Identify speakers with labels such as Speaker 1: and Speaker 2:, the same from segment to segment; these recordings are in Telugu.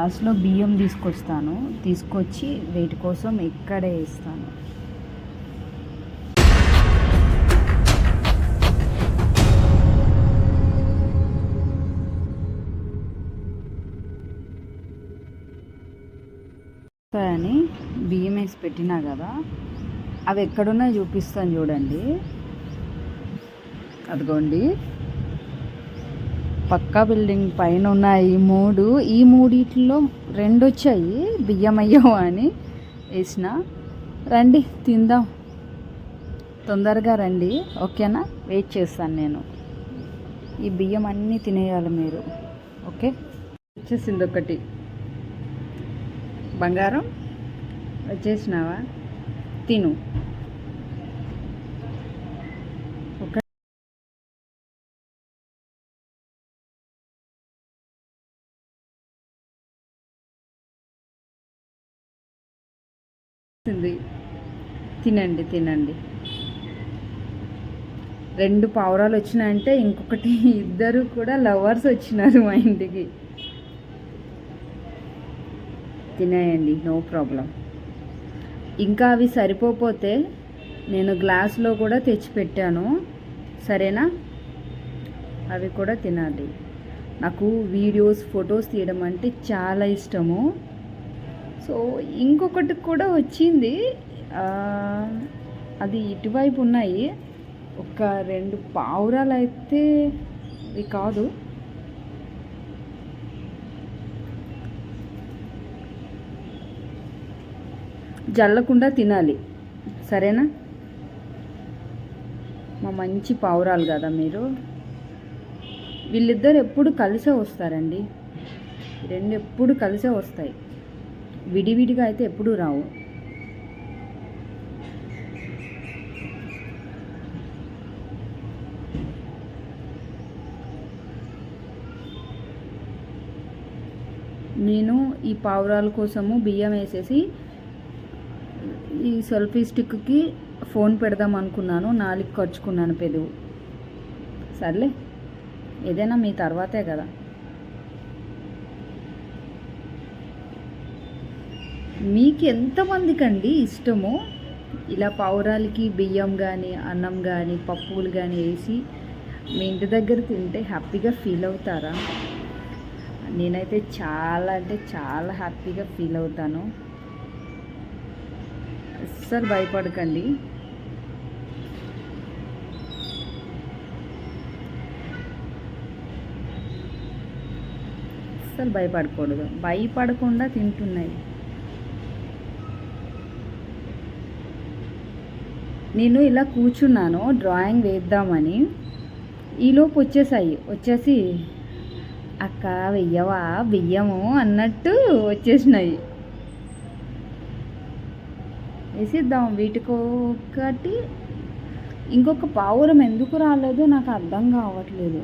Speaker 1: లాస్ట్లో బియ్యం తీసుకొస్తాను. తీసుకొచ్చి వెయిట్ కోసం ఇక్కడే వేస్తాను. అని బియ్యం వేసి పెట్టినా కదా అవి ఎక్కడున్నాయో చూపిస్తాను చూడండి. అదిగోండి. పక్కా బిల్డింగ్ పైన ఉన్నాయి. మూడు ఈ మూడిట్లో రెండు వచ్చాయి బియ్యం అని వేసిన. రండి తిందాం. తొందరగా రండి. ఓకేనా? వెయిట్ చేస్తాను నేను. ఈ బియ్యం అన్నీ తినేయాలి మీరు. ఓకే? వచ్చేసింది ఒకటి. బంగారం? వచ్చేసినావా? తిను. వచ్చింది. తినండి తినండి. రెండు పావురాలు వచ్చినాయంటే ఇంకొకటి ఇద్దరు కూడా లవర్స్ వచ్చినారు మా ఇంటికి. తినేయండి నో ప్రాబ్లం. ఇంకా అవి సరిపోతే నేను గ్లాస్లో కూడా తెచ్చిపెట్టాను. సరేనా? అవి కూడా తినాలి. నాకు వీడియోస్ ఫొటోస్ తీయడం అంటే చాలా ఇష్టము. సో ఇంకొకటి కూడా వచ్చింది. అది ఇటువైపు ఉన్నాయి. ఒక రెండు పావురాలు అయితే ఇవి కాదు. జల్లకుండా తినాలి. సరేనా? మా మంచి పావురాలు కదా మీరు. వీళ్ళిద్దరు ఎప్పుడు కలిసే వస్తారండి. రెండు ఎప్పుడు కలిసే వస్తాయి. విడివిడిగా అయితే ఎప్పుడూ రావు. నేను ఈ పావురాల కోసము బియ్యం వేసేసి ఈ సెల్ఫీ స్టిక్కి ఫోన్ పెడదాం అనుకున్నాను. నాలుగు ఖర్చుకున్నాను పెదవు. సర్లే ఏదైనా మీ తర్వాతే కదా. మీకు ఎంతమందికి అండి ఇష్టమో ఇలా పావురాలకి బియ్యం కానీ అన్నం కానీ పప్పులు కానీ వేసి మీ ఇంటి దగ్గర తింటే హ్యాపీగా ఫీల్ అవుతారా? నేనైతే చాలా అంటే చాలా హ్యాపీగా ఫీల్ అవుతాను. అస్సలు భయపడకండి. అస్సలు భయపడకూడదు. భయపడకుండా తింటున్నాయి. నేను ఇలా కూర్చున్నాను డ్రాయింగ్ వేద్దామని. ఈలోపు వచ్చేసాయి. వచ్చేసి అక్క వెయ్యవా? బియ్యము అన్నట్టు వచ్చేసినాయి. వేసిద్దాం. వీటికొకటి ఇంకొక పావురం ఎందుకు రాలేదో నాకు అర్థం కావట్లేదు.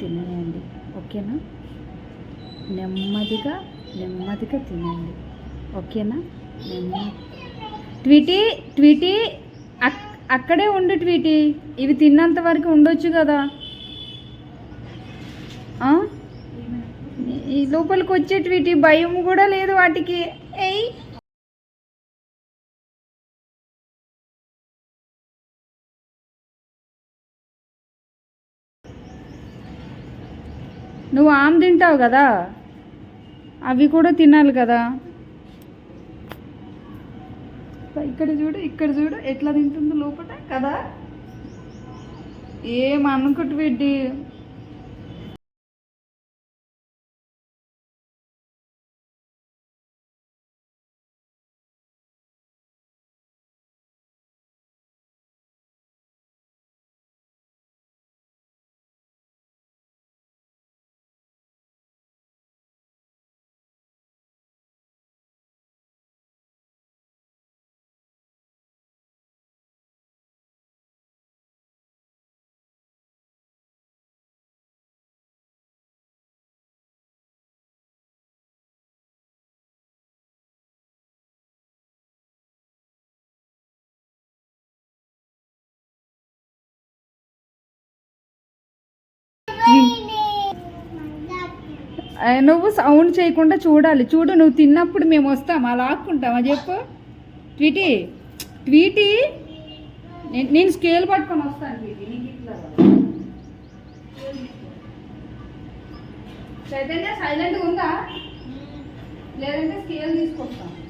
Speaker 1: తినేయండి. ఓకేనా? నెమ్మదిగా నెమ్మదిగా తినండి. ఓకేనా? ట్వీటీ ట్వీటీ అక్కడే ఉండు ట్వీటీ. ఇవి తిన్నంత వరకు ఉండొచ్చు కదా. ఈ లోపలికి వచ్చే ట్వీటీ భయం కూడా లేదు వాటికి. ఏయ్! నువ్వు ఆమ్ తింటావు కదా? అవి కూడా తినాలి కదా. ఇక్కడ చూడు ఇక్కడ చూడు ఎట్లా తింటుందో లోపల కదా? ఏం బిడ్డి నువ్వు సౌండ్ చేయకుండా చూడాలి. చూడు నువ్వు తిన్నప్పుడు మేము వస్తాం. అలా ఆక్కుంటామా చెప్పు. ట్వీటీ. ట్వీటీ? నేను- స్కేల్ పట్టుకొని వస్తాను చైతన్య సైలెంట్గా ఉందా? లేదంటే స్కేల్ తీసుకొస్తాను.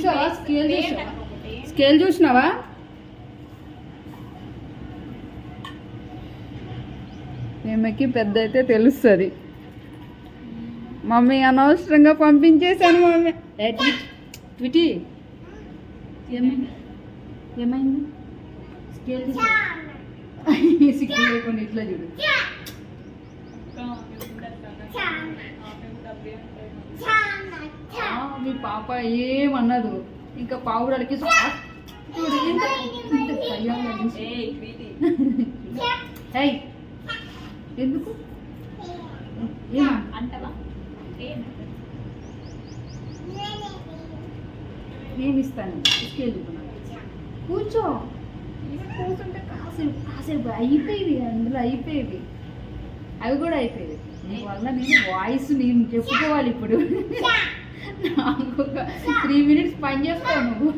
Speaker 1: చూసావా? స్కేల్ చూసావా? స్కేల్ చూసినావా? ఈమెకి పెద్ద అయితే తెలుస్తుంది. మమ్మీ అనవసరంగా పంపించేశాను మమ్మీ. ట్విట్- ఏమైంది ఏమైంది? స్కేల్ లేకుండా ఇట్లా చూడు ఆ, మీ పాప ఏమన్నదు. ఇంకా పావురాలకి చూడు కయ్యాలో చూసి. ఏయ్ ఎందుకు? ఏమా
Speaker 2: అంటవా?
Speaker 1: నేను ఇస్తాను. కూర్చో. కూర్చుంటే కాసేపు కాసేపు అయిపోయేవి అందులో అయిపోయేవి. అవి కూడా అయిపోయేవి. నీ వల్ల నేను వాయిస్ నేను చెప్పుకోవాలి ఇప్పుడు. నాకు ఒక త్రీ మినిట్స్ పని చేస్తావు నువ్వు.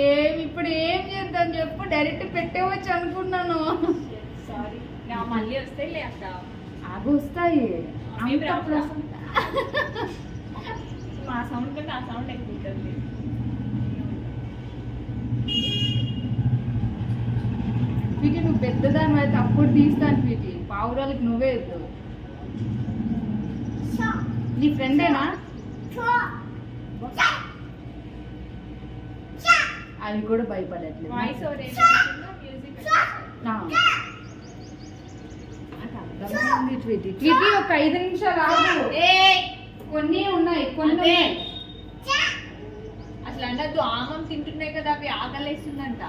Speaker 1: ఏం ఇప్పుడు ఏం చేద్దాం చెప్పు. డైరెక్ట్ పెట్టేవచ్చు అనుకున్నాను.
Speaker 2: మళ్ళీ
Speaker 1: అవి వస్తాయి.
Speaker 2: మా సౌండ్ కంటే ఆ సౌండ్ ఎక్కువ ఉంటుంది.
Speaker 1: వీటి నువ్వు పెద్దదాని అయితే అప్పుడు తీస్తాను వీటి పావురాలకి నువ్వే ఇద్దు. నీ ఫ్రెండేనా? అవి కూడా భయపడట్లేదు.
Speaker 2: వాయిస్ ఓవర్ మ్యూజిక్
Speaker 1: ఒక ఐదు నిమిషాలు ఆగు. కొన్ని ఉన్నాయి కొన్ని
Speaker 2: అదే. అసలు అనద్దు ఆమం తింటున్నాయి కదా అవి ఆకలేస్తుందంట.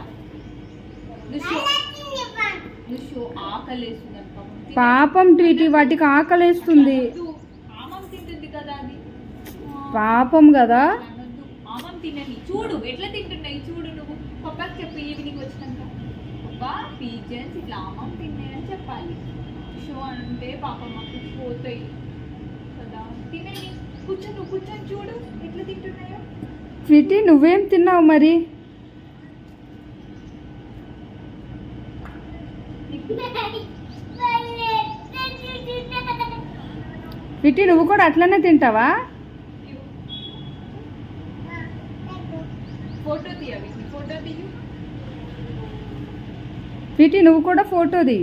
Speaker 2: పాపం.
Speaker 1: ట్విటీ వాటికి ఆకలేస్తుంది. పాపం కదా?
Speaker 2: తినని. చూడు ఎట్లా తింటున్నాయి చూడు నువ్వు. పప్పాకి చెప్పు ఈవినింగ్ వచ్చినాక. పప్పా పీజన్స్ ఇట్లా ఆమం తిన్నాయి అని చెప్పాలి. షో అంటే పాపం మాకు పోతాయి. కదా? తినని. కూర్చో నువ్వు కూర్చొని చూడు ఎట్లా తింటున్నాయో.
Speaker 1: ట్విటీ నువ్వేం తిన్నావు మరి? ట్విటీ నువ్వు కూడా అట్లనే తింటావా? ట్విటీ నువ్వు కూడా ఫోటో ది